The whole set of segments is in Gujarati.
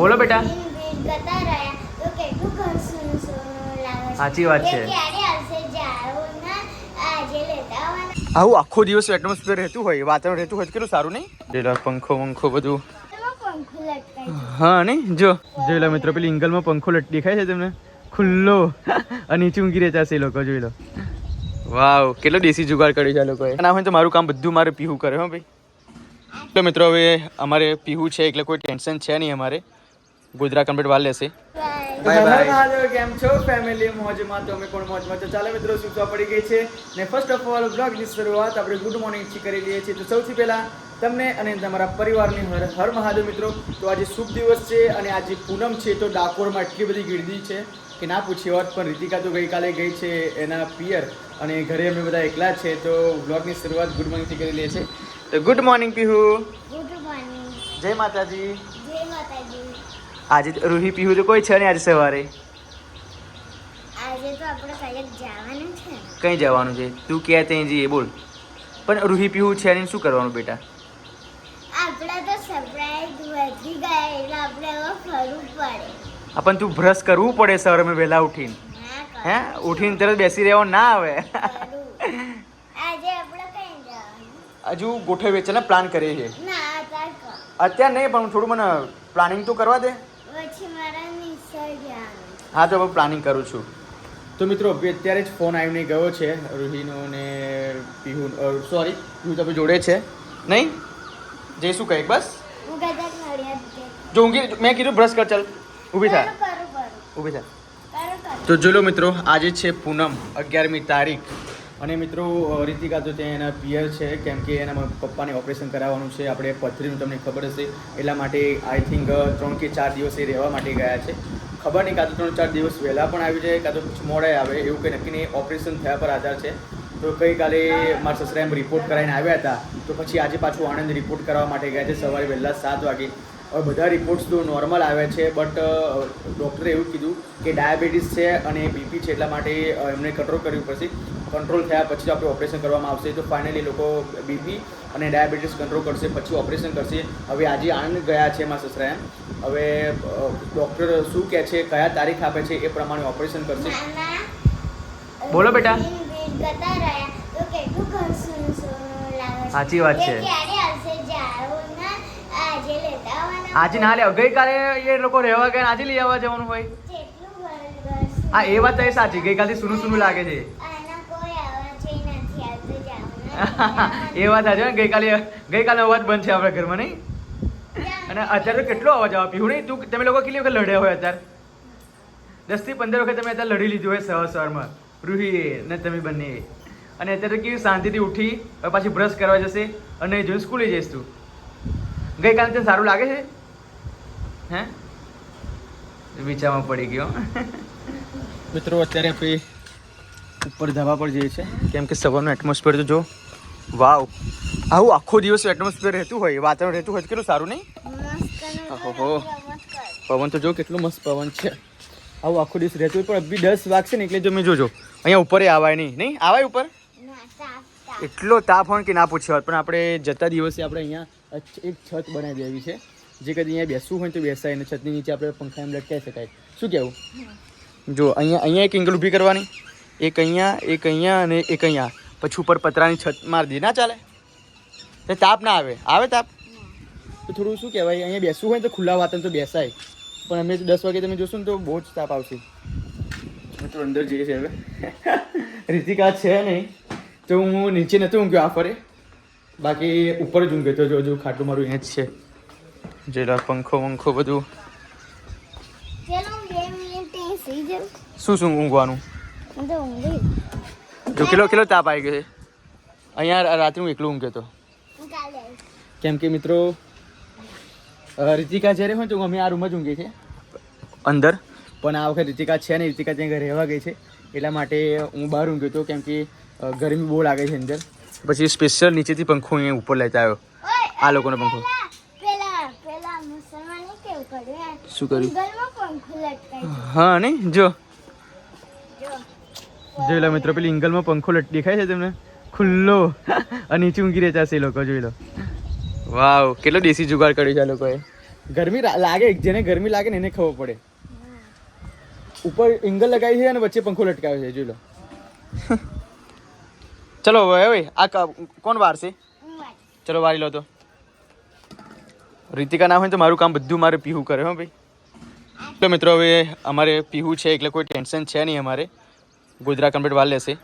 બોલો બેટા. સાચી વાત છે. એ ક્યારે આવશે? જાઓ ના. આજે લેતા આવવાના. આવું આખો દિવસ એટમોસ્ફિયર રહેતું હોય વાતાવરણ રહેતું હોય કેટલું સારું નહીં? જેલા પંખો પંખો બધું. હા નહીં? જો. જોઈ લો મિત્રો પેલી ઇંગલમાં પંખો લટ દેખાય છે તમને? ખુલ્લો. અને નીચે ઊંઘી રહેતા છે એ લોકો જોઈ લો. વાવ કેટલો દેશી જુગાડ કર્યો છે આ લોકોએ. ના હોય તો મારું કામ બધું મારે પીવું કરે હો ભાઈ. તો મિત્રો હવે અમારે પીવું છે એટલે કોઈ ટેન્શન છે નહીં અમારે. ગોધરા કમ્પ્લીટ વાળ લેશે. બાય બાય કેમ છો? ફેમિલી મોજમાં તો અમે પણ મોજમાં તો ચાલો મિત્રો સૂચવા પડી ગઈ છે? ને ફર્સ્ટ ઓફ ઓલ બ્લોગની શરૂઆત આપણે ગુડ મોર્નિંગથી કરી લઈએ છીએ. તો સૌથી પહેલા તમને અને તમારા પરિવારની હર હર મહાદેવ મિત્રો તો આજે શુભ દિવસ છે અને આજે પૂનમ છે તો ડાકોરમાં એટલી બધી ગીર્દી છે કે ના પૂછી વાત પણ રીતિકા તો ગઈકાલે ગઈ છે એના પિયર અને ઘરે અમે બધા એકલા છે તો બ્લોગની શરૂઆત ગુડ મોર્નિંગથી કરી લઈએ છીએ. તો good morning Pihu. Good morning જય માતાજી. આજે રૂહી પીવું તો કોઈ છે ને આજે સવારે. આજે તો આપણે જવાનું છે કઈ જવાનું છે? તું કે ત્યાં જઈએ બોલ. પણ રૂહી પીવું છે ને શું કરવાનું બેટા? આપણે તો સરપ્રાઈઝ વધી ગયા એટલે આપણે હવે ફરવું પડે. આ પણ તું બ્રશ કરવું પડે સવારે વહેલા ઉઠીને. હે? ઉઠીને તરત બેસી રહેવાનું ના આવે. આજે આપણે કઈ જવાનું? હજુ ગોઠવીએ છે ને પ્લાન કરીએ છીએ. અત્યારે અત્યારે નહીં પણ થોડું મને પ્લાનિંગ તો કરવા દે પછી મારા નિસર્ગ જવાનું હા તો હું પ્લાનિંગ કરું છું. તો મિત્રો અત્યારે જ ફોન આવીને ગયો છે રૂહીનો ને પીહુ સોરી પીહુ તમે જોડે છે. નહીં? જઈશું કંઈક બસ? હું જો ઊંઘી મેં કીધું બ્રશ કર ચાલ. ઊભી થા. કરું કરું કરું. ઊભી થા. કરું કરું. તો જોલો મિત્રો આજે છે પૂનમ અગિયારમી તારીખ. અને મિત્રો રીતિકા તો ત્યાં એના પિયર છે કેમ કે એના પપ્પાને ઓપરેશન કરાવવાનું છે. આપણે પથરીનું તમને ખબર હશે. એટલા માટે આઈ થિંક ત્રણ કે ચાર દિવસ એ રહેવા માટે ગયા છે. ખબર નહીં, કાં તો ત્રણ ચાર દિવસ વહેલા પણ આવી જાય, કાં તો પછી મોડા આવે, એવું કંઈ નક્કી નહીં. ઓપરેશન થયા પર આધાર છે. તો ગઈકાલે મારા સસરા એમ રિપોર્ટ કરાવીને આવ્યા હતા. તો પછી આજે પાછું આણંદ રિપોર્ટ કરવા માટે ગયા છે, સવારે વહેલા સાત વાગે. હવે બધા રિપોર્ટ્સ તો નોર્મલ આવ્યા છે બટ ડૉક્ટરે એવું કીધું કે ડાયાબિટીસ છે અને બીપી છે, એટલા માટે એમને કંટ્રોલ કર્યું પડશે. કંટ્રોલ થયા પછી આપણે ઓપરેશન કરવામાં આવશે. તો ફાઇનલી લોકો બીપી અને ડાયાબિટીસ કંટ્રોલ કરશે પછી ઓપરેશન કરશે. હવે આજે આણંદ ગયા છે મારા સસરા એમ. હવે ડૉક્ટર શું કહે છે કયા તારીખ આપે છે એ પ્રમાણે ઓપરેશન કરશે. બોલો બેટા. સાચી વાત છે. એ ક્યારે આવશે? જાઓ ના આજે ના લે ગઈકાલે એ લોકો રહેવા ગયા આજે લઈ આવવા જવાનું હોય. હા એ વાત તો એ સાચી. ગઈકાલથી સુનું સુનું લાગે છે? એ વાત આજે ને. ગઈકાલે ગઈકાલે અવાજ બંધ છે આપણા ઘરમાં નહીં? અને અત્યારે કેટલો અવાજ આવે? પીવું નહીં? તું તમે લોકો કેટલી વખત લડ્યા હોય અત્યારે? દસથી પંદર વખત તમે અત્યારે લડી લીધું હોય સવાર સવારમાં. રૂહી ને તમે બંને અને અત્યારે કેવી શાંતિથી ઉઠી, હવે પાછી બ્રશ કરવા જશે અને જોઈને સ્કૂલે જઈશ તું. ગઈકાલે તને સારું લાગે છે? હે? વિચારમાં પડી ગયો. મિત્રો, અત્યારે આપણે ઉપર ધાબા પર જઈએ છે કેમ કે સવારનું એટમોસ્ફિયર તો જો વાવ. આવું આખો દિવસ એટમોસ્ફિયર રહેતું હોય વાતાવરણ રહેતું હોય કેટલું સારું નહીં. પવન તો જો કેટલું મસ્ત પવન છે. આવું આખો દિવસ રહેતું હોય પણ અભી દસ વાગશે ને એટલે તમે જોજો અહીંયા ઉપર આવાય નહીં. નહીં? આવાય ઉપર? એટલો તાપ હોય કે ના પૂછ્યો પણ આપણે જતા દિવસે આપણે અહીંયા એક છત બનાવી દેવી છે જે કદી અહીંયા બેસવું હોય તો બેસાય અને છતની નીચે આપણે પંખા એમ લટકાવી શકાય. શું કહેવું? જો અહીંયા અહીંયા એક એંગલ ઊભી કરવાની. એક અહીંયા એક અહીંયા અને એક અહીંયા. પછી ઉપર પતરાની છત મારી દી ના ચાલે? તો તાપ ના આવે. આવે તાપ? તો થોડું શું કહેવાય અહીંયા બેસવું હોય તો ખુલ્લા વાતાવરણ તો બેસાય. પણ અમે દસ વાગે તમે જોશો ને તો બહુ જ તાપ આવશે. મિત્રો અંદર જઈએ છે હવે. રીતિકા છે નહીં. તો હું નીચે નહોતો ઊંઘ્યો આ ફરે. બાકી ઉપર જ ઊંઘ્યો તો જો જો ખાટું મારું અહીંયા જ છે. જેલા પંખો વંખો બધું. શું શું ઊંઘવાનું? ઊંઘી જો કેટલો કેટલો તાપ આવી ગયો છે. અહીંયા રાત્રે હું એકલું ઊંઘ્યો હતો આવીશ કેમ કે મિત્રો રિતિકા જ્યારે હોય તો અમે આ રૂમ જ ઊંઘીએ છીએ. અંદર? પણ આ વખત રિતિકા છે ને રીતિકા ત્યાં ઘરે રહેવા ગઈ છે. એટલા માટે હું બહાર ઊંઘ્યો હતો કેમ કે ગરમી બહુ લાગે છે અંદર. પછી સ્પેશિયલ નીચેથી પંખો અહીંયા ઉપર લેતા આવ્યો આ લોકોનો પંખો. શું કર્યું? હા નહીં? જો. જોઈ લો મિત્રો પેલી ઇંગલમાં પંખો લટ દેખાય છે તમને? ખુલ્લો. અને નીચે ઊંઘી રહેતા છે એ લોકો જોઈ લો. વાવ કેટલો દેશી જુગાડ કર્યો છે આ લોકોએ. ગરમી લાગે જેને ગરમી લાગે ને એને ખબર પડે. ઉપર એંગલ લગાવી છે અને વચ્ચે પંખો લટકાવ્યો છે જોઈ લો. ચલો હવે આ કોણ વારશે ચલો વારી લો તો. રીતિકા ના હોય તો મારું કામ બધું મારે પીહું કરે હો ભાઈ. તો મિત્રો હવે અમારે પીહું છે એટલે કોઈ ટેન્શન છે નહીં અમારે. ગોધરા કમ્પ્લીટ વાર લેશે.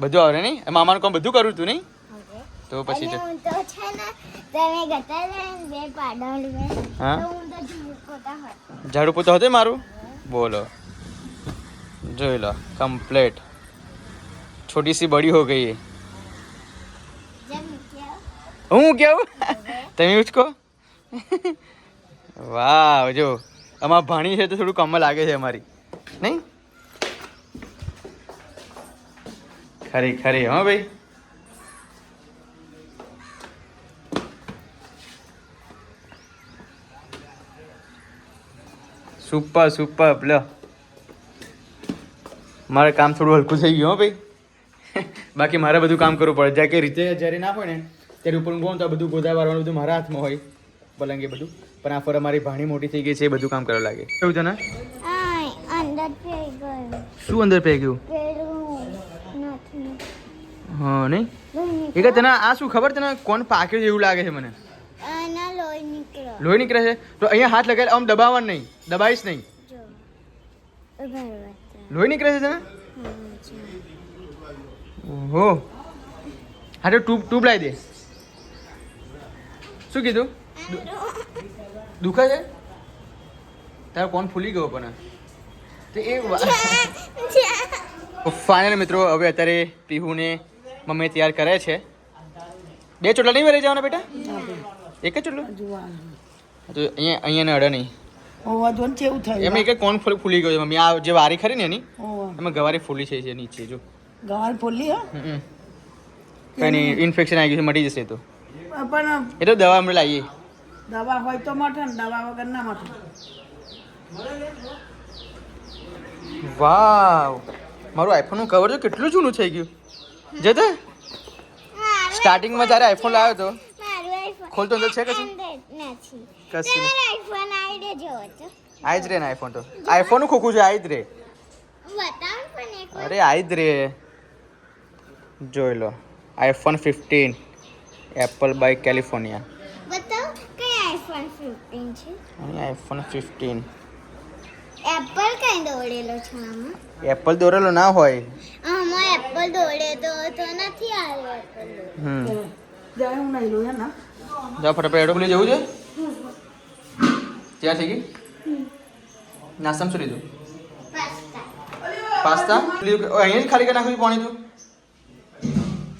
બધી આવડી આવડે નહીં? મામાનું કામ બધું કરું તું નહીં? તો પછી તો છે ને તમે ગતા બે પાડોળ હા? ઝાડુ પોતા હતો મારું? બોલો. જોઈ લો કમ્પ્લેટ. છોટી સી બડી હો ગઈ હું કેવું. તમે ઉચકો વાહ જો. અમાર ભાણી છે તો થોડું કમ લાગે છે અમારી. નહીં? ખરી ખરી, હા ભાઈ. સુપર સુપર લો મારે કામ થોડું હલકું થઈ ગયું, હો ભાઈ. બાકી મારે બધું કામ કરવું પડે. જ્યાં કે રીતે જ્યારે ના હોય ને, ત્યારે ઉપર હું કહું તો બધું ગોદા વારવાનું બધું મારા હાથમાં હોય, પલંગે બધું. પણ આ ફર મારી ભાણી મોટી થઈ ગઈ છે, એ બધું કામ કરવા લાગે. કેવું પે ગયું શું અંદર પે ગયું હા, નહીં? એક તને આ શું ખબર? તને કોણ પાક્યું એવું લાગે છે મને? લોહી નીકળે છે? તો અહીંયા હાથ લગાવી આમ દબાવવાનું નહીં. દબાવીશ નહીં. લોહી નીકળે છે તને? ઓહો. હા, તો ટ્યુબ ટ્યુબ લાવી દે. શું કીધું? દુખે છે? તારો કોણ ફૂલી ગયો પણ. ફાઇનલ મિત્રો હવે અત્યારે પીહુને મમ્મી તૈયાર કરે છે. બે ચોટલા નહીં ભરાઈ જવાના બેટા? એક જ ચોટલું? તો અહીંયા અહીંયા અડે નહીં. એમ એક કોણ ફૂલ- ફૂલી ગયો છે મમ્મી. આ જે વારી ખરી ને એની એમાં ગવારી ફૂલી છે નીચે જો. ગવાર ફૂલી હા. કઈ ઇન્ફેક્શન આવી ગયું છે મટી જશે તો. પણ એ તો દવા અમે લાવીએ. દવા હોય તો મટે ને દવા વગર ના મટે. વાવ. મારું આઈફોનનું કવર તો કેટલું જૂનું થઈ ગયું. જતે સ્ટાર્ટિંગમાં જ્યારે આઈફોન લાવ્યો હતો ખોલતો અંદર છે કશું? કશું? તો આઈ જ રે ને આઈફોન તો. આઈફોનનું ખોખું છે આઈ જ રે. અરે આઈ જ રે. જોઈ લો. IPhone fifteen Apple by California બતાવો કઈ આઈફોન 15 છે? આઈફોન ફિફ્ટીન એપલ કઈ દોડેલો છે આમાં એપલ દોરેલો ના હોય. આમાં એપલ દોડે તો તો નથી આવ્યો એપલ હમ. જાય હું નહીં લોયા ના? જા ફટાફટ એડો ખુલી જવું છે. તૈયાર થઈ ગઈ? નાસ્તામાં શું લીધું? પાસ્તા. અહીંયા જ ખાલી કરી નાખ્યું પાણી તું.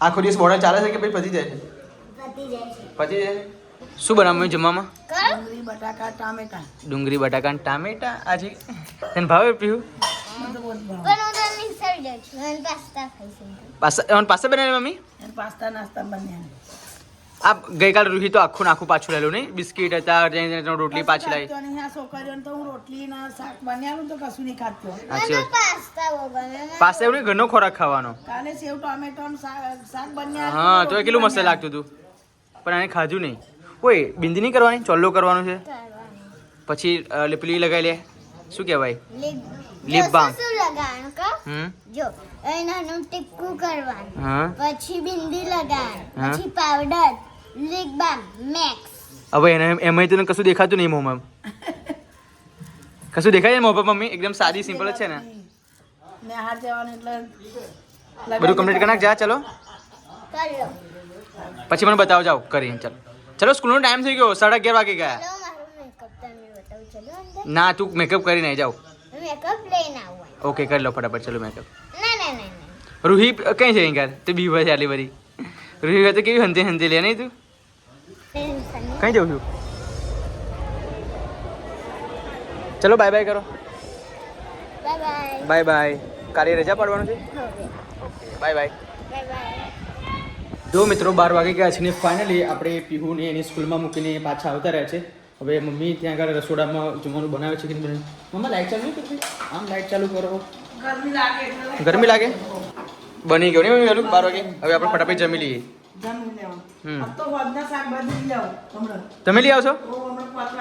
આખો દિવસ બોર્ડર ચાલે છે કે પછી પતી જાય છે? પતી જાય છે. જાય. શું બનાવ્યું જમવામાં? ડુંગળી બટાકા ટામેટા. ડુંગળી બટાકા અને ટામેટા? આજે તને ભાવે પીવું પાસ્તા બનાવ્યા મમ્મી? પાસ્તા નાસ્તા આ ગઈકાલે રૂહી તો આખું નાખું પાછું લેલું નહીં? બિસ્કિટ હતા રોટલી પાછી લાવી. ખાતો નહીં. આ છોકરીઓને તો હું રોટલી ના શાક બનાવું તો કશું નહીં ખાતો પાસ્તા એવું ઘરનો ખોરાક ખાવાનો. કાલે સેવ ટોમેટો શાક શાક બન્યા હા તો એ કેટલું મસ્ત લાગતું હતું. પણ આને ખાધું નહીં. ઓય બિંદી નહીં કરવાની? ચોલ્લો કરવાનું છે? પછી લીપલી લગાવી લે. શું કહેવાય? Lip balm. હમ? જો એનાનું ટીપકું કરવાનું. હા. પછી બિંદી લગાવવાનું. પછી પાવડર લીપ બામ મેક્સ હવે એને એમાં તને કશું દેખાતું નહીં મોમાં. કશું દેખાય છે મોપા મમ્મી? એકદમ સાદી સિમ્પલ જ છે ને. ને બધું કમ્પ્લીટ કરી નાખ જા ચલો. પછી મને બતાવો જાઓ કરીને ચાલો. ચલો સ્કૂલનો ટાઈમ થઈ ગયો સાડા અગિયાર વાગે ગયા ચલો મારું મેકઅપ તમને બતાવું ચલો અંદર ના તું મેકઅપ કરીને આવી જાઓ મેકઅપ લઈને આવું ઓકે કરી લો ફટાફટ ચલો મેકઅપ ના ના ના ના રૂહી કઈ છે યાર તે બી ભાઈ આટલી બધી રૂહી તો કેવી હંતે હંતે લે નહીં તું ટેન્શન નહીં. કઈ જઉં છું ચલો બાય બાય કરો બાય બાય બાય બાય કાલે રજા પાડવાનું છે હવે બાય બાય બાય બાય જો મિત્રો બાર વાગે ગયા છે ને ફાઇનલી આપણે પીહુને એની સ્કૂલમાં મૂકીને પાછા આવતા રહ્યા છે. હવે મમ્મી ત્યાં આગળ રસોડામાં જમવાનું બનાવે છે કે મમ્મા લાઈટ ચાલુ કરતી? આમ લાઈટ ચાલુ કરો. ગરમી લાગે એટલે. ગરમી લાગે? બની ગયો નહીં વહેલું બાર વાગે? હવે આપણે ફટાફટ જમી લઈએ. તમે લઈ આવશો?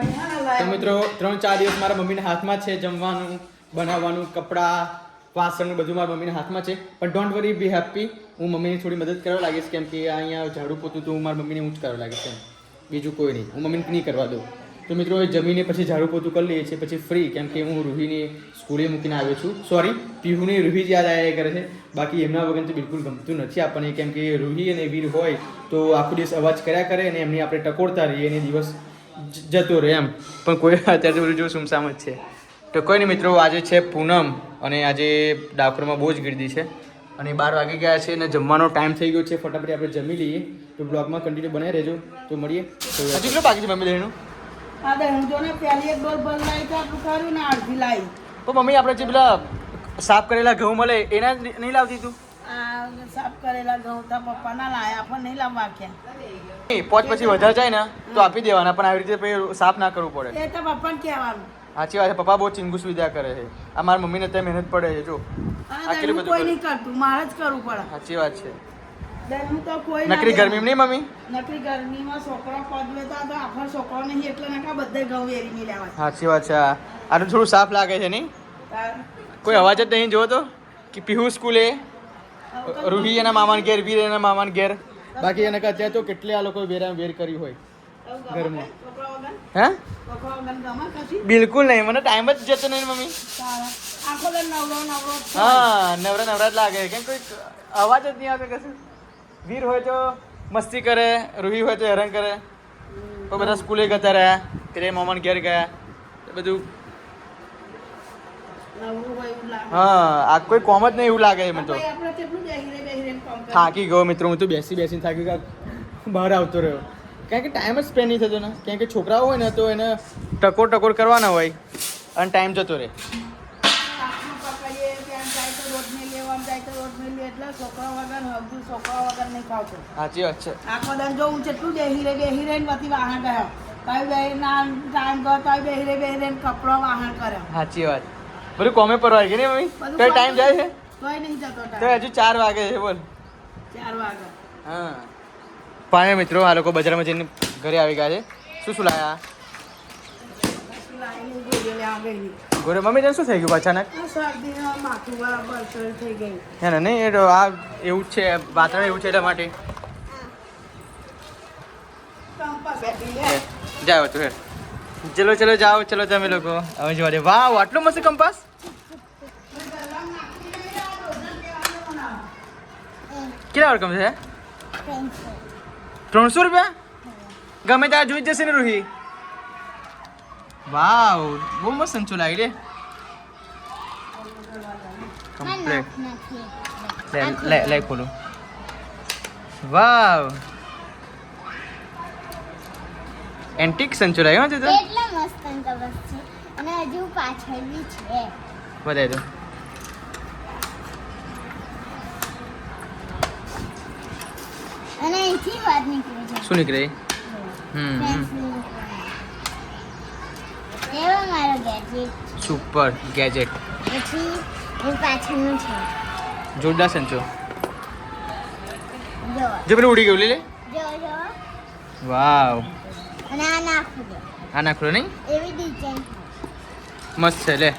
ને તો મિત્રો ત્રણ ચાર દિવસ મારા મમ્મીના હાથમાં છે જમવાનું બનાવવાનું કપડાં વાસણનું બધું મારા મમ્મીના હાથમાં છે. પણ ડોન્ટ વરી બી હેપી હું મમ્મીને થોડી મદદ કરવા લાગીશ કેમ કે અહીંયા ઝાડુ પોતું તો હું મારા મમ્મીને હું જ કરવા લાગીશ એમ. બીજું કોઈ નહીં. હું મમ્મીને નહીં કરવા દઉં. તો મિત્રો જમીને પછી ઝાડુ પોતું કરી લઈએ છીએ. પછી ફ્રી કેમ કે હું રૂહીને સ્કૂલે મૂકીને આવ્યો છું. સોરી પીહુને રૂહી જ યાદ આવ્યા કરે છે. બાકી એમના વગર તો બિલકુલ ગમતું નથી આપણને. કેમ કે રૂહી અને વીર હોય તો આખો દિવસ અવાજ કર્યા કરે અને એમની આપણે ટકોરતા રહીએ અને દિવસ જતો રહે એમ. પણ કોઈ અત્યારે બધું જો સુમસામ જ છે. તો કોઈ નહીં મિત્રો આજે છે પૂનમ અને આજે ડાકોરમાં બહુ જ ગીર્દી છે. અને બાર વાગી ગયા છે અને જમવાનો ટાઈમ થઈ ગયો છે. ફટાફટ આપણે જમી લઈએ. તો બ્લોગમાં કન્ટિન્યુ બનાવી રહેજો. તો મળીએ. હજુ કેટલું બાકી છે મમ્મી લેનું હા તો હું જો પહેલી એક ડોલ ભર લાવી તો આટલું ખરું ને અડધી લાવી તો મમ્મી આપણે જે પેલા સાફ કરેલા ઘઉં મળે એના નહીં લાવતી તું? સાફ કરેલા ઘઉં પપ્પા પપ્પાના લાયા પણ નહીં લાવવા ક્યાં. પોચ પછી વધારે જાય ને તો આપી દેવાના પણ આવી રીતે સાફ ના કરવું પડે. એ તો પપ્પાને કહેવાનું. સાચી વાત છે પપ્પા બહુ ચિંગુસ વિદ્યા કરે છે. આ મારા મમ્મીને અત્યારે મહેનત પડે છે જો. હા, આ કેટલું હું બધું કોઈ નહીં કરતું મારે જ કરવું પડે. સાચી વાત છે. નકરી ગરમી નહીં મમ્મી? નકરી ગરમીમાં છોકરો પગ લેતા તો આખો છોકરો નહીં એટલે નકા બધે ઘઉં એરી લેવા સાચી વાત છે આનું આ. તો થોડું સાફ લાગે છે નહીં? કોઈ અવાજ જ નહીં જોવો તો. કે પીહુ સ્કૂલે? રૂહી એના મામાન ઘેર વીર એના મામાન ઘેર. બાકી એને અત્યારે તો કેટલે આ લોકો વેરા વેર કરી હોય ઘરમાં. હે? બિલકુલ નહીં મને ટાઈમ જ જતો નહીં મમ્મી. હા નવરા નવરા જ લાગે. કેમ કોઈ અવાજ જ નહીં આવે કશું. વીર હોય તો મસ્તી કરે રૂહી હોય તો હેરાન કરે. તો બધા સ્કૂલે જતા રહ્યા ત્યારે મામાન ઘેર ગયા એ બધું હા આ કોઈ કોમ જ નહીં એવું લાગે મને તો. થાકી ગયો મિત્રો હું તો બેસી બેસીને થાકી ગયો બહાર આવતો રહ્યો. કારણ કે ટાઈમ જ સ્પેન્ડ નહીં થતો ને. કારણ કે છોકરાઓ હોય ને તો એને ટકોર ટકોર કરવાના હોય અને ટાઈમ જતો રહે. સાચી વાત છે. આખો દાન જોવું જેટલું બેહી રહી, બેહી રહીને પછી વાહન ગયો. તોય બેહી ના ટાઈમ ગયો, તોય બેહી રહી, બેહી રહીને કપડો વાહન કર્યો. સાચી વાત. બધું કોમે પરવાય કે નહીં મમ્મી? તો ટાઈમ જાય છે? તોય નહીં જતો તો હજુ ચાર વાગે છે બોલ. ચાર વાગે. હા. પાણી મિત્રો, આ લોકો બજારમાં જઈને ઘરે આવી ગયા છે શું શું લાયા પછી લાઈને ગોળીઓ લેવા ગયેલી. ઘરે મમ્મી તને શું થઈ ગયું અચાનક આ શરદીને માથું બરાબર શરૂ થઈ ગયું. હે ને, નહીં, એ તો આ એવું જ છે, વાતાવરણ એવું છે એટલા માટે કંપાસ બેઠી લે. જાઓ, તું હેડ ચલો ચલો, જાઓ, ચલો, તમે લોકો હવે જોવા દે વાવ, આટલું મસ્ત કંપાસ કેટલા રકમ છે પેન્સિલ ત્રણસો રૂપિયા? ગમે ત્યાં જોઈ જ જશે ને રૂહી. વાવ બહુ મસ્ત સંચો લાગી રે. કમ્પ્લેટ લે લે લે ખોલું. વાવ. એન્ટિક સંચો લાગ્યો છે તો? એટલા મસ્ત છે. અને હજુ પાછળ બી છે. બતાવી દો વાત નીકળી છે શું નીકળે? હમ પેન્સિલ મારો ગેજેટ સુપર ગેજેટ પછી એ પાછળનું છે. જોરદાર સંચો જો. પેલું ઉડી ગયું લે લે. જો જો. વાવ અને આ નાખું આ નહીં? એવી ડિઝાઇન મસ્ત છે લે.